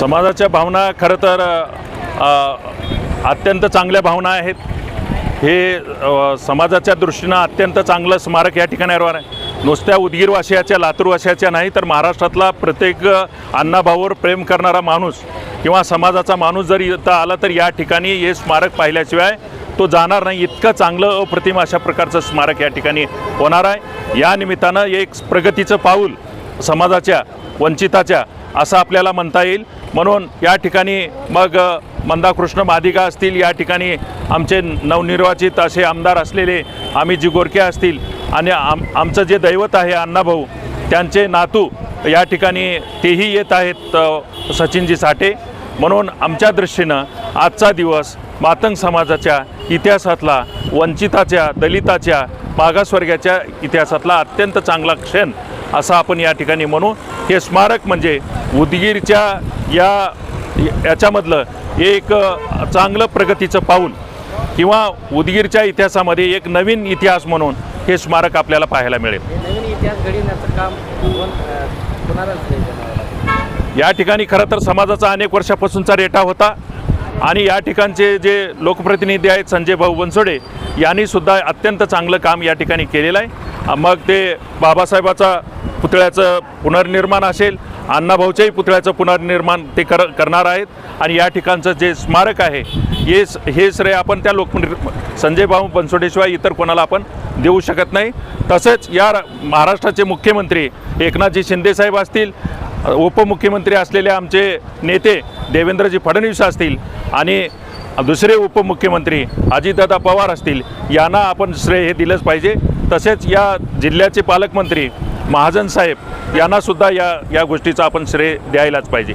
समाजाच्या भावना खरं तर अत्यंत चांगल्या भावना आहेत. हे समाजाच्या दृष्टीनं अत्यंत चांगलं स्मारक या ठिकाणी आहे. नुसत्या उदगीरवासियाच्या लातूरवासियाच्या नाही तर महाराष्ट्रातला प्रत्येक अण्णाभाऊवर प्रेम करणारा माणूस किंवा समाजाचा माणूस जर इथं आला तर या ठिकाणी हे स्मारक पाहिल्याशिवाय तो जाणार नाही. इतकं चांगलं अप्रतिम अशा प्रकारचं स्मारक या ठिकाणी होणार आहे. या निमित्तानं एक प्रगतीचं पाऊल समाजाच्या वंचिताच्या असं आपल्याला म्हणता येईल. म्हणून या ठिकाणी मग मंदाकृष्ण महादिका असतील या ठिकाणी आमचे नवनिर्वाचित असे आमदार असलेले आम्ही गोरके असतील आणि आम आमचं जे दैवत आहे अण्णाभाऊ त्यांचे नातू या ठिकाणी तेही येत आहेत सचिनजी साठे. म्हणून आमच्या दृष्टीनं आजचा दिवस मातंग समाजाच्या इतिहासातला वंचिताच्या दलिताच्या मागासवर्गाच्या इतिहासातला अत्यंत चांगला क्षण असा आपण या ठिकाणी म्हणू. हे स्मारक म्हणजे उदगीरच्या या याच्यामधलं एक चांगलं प्रगतीचं पाऊल किंवा उदगीरच्या इतिहासामध्ये एक नवीन इतिहास म्हणून हे स्मारक आपल्याला पाहायला मिळेल. या ठिकाणी खरं तर समाजाचा अनेक वर्षापासूनचा रेटा होता आणि या ठिकाणचे जे लोकप्रतिनिधी आहेत संजय भाऊ बनसोडे यांनी सुद्धा अत्यंत चांगलं काम या ठिकाणी केलेलं आहे. मग ते बाबासाहेबाचा पुतळ्याचं पुनर्निर्माण असेल अण्णाभाऊच्याही पुतळ्याचं पुनर्निर्माण ते कर करणार आहेत आणि या ठिकाणचं जे स्मारक आहे हे स- हे श्रेय आपण त्या लोक संजय भाऊ बनसोडेशिवाय इतर कोणाला आपण देऊ शकत नाही. तसेच या महाराष्ट्राचे मुख्यमंत्री एकनाथजी शिंदेसाहेब असतील उपमुख्यमंत्री असलेले आमचे नेते देवेंद्रजी फडणवीस असतील आणि दुसरे उपमुख्यमंत्री अजितदादा पवार असतील यांना आपण श्रेय हे दिलंच पाहिजे. तसेच या जिल्ह्याचे पालकमंत्री महाजन साहेब यांनासुद्धा या या गोष्टीचा आपण श्रेय द्यायलाच पाहिजे.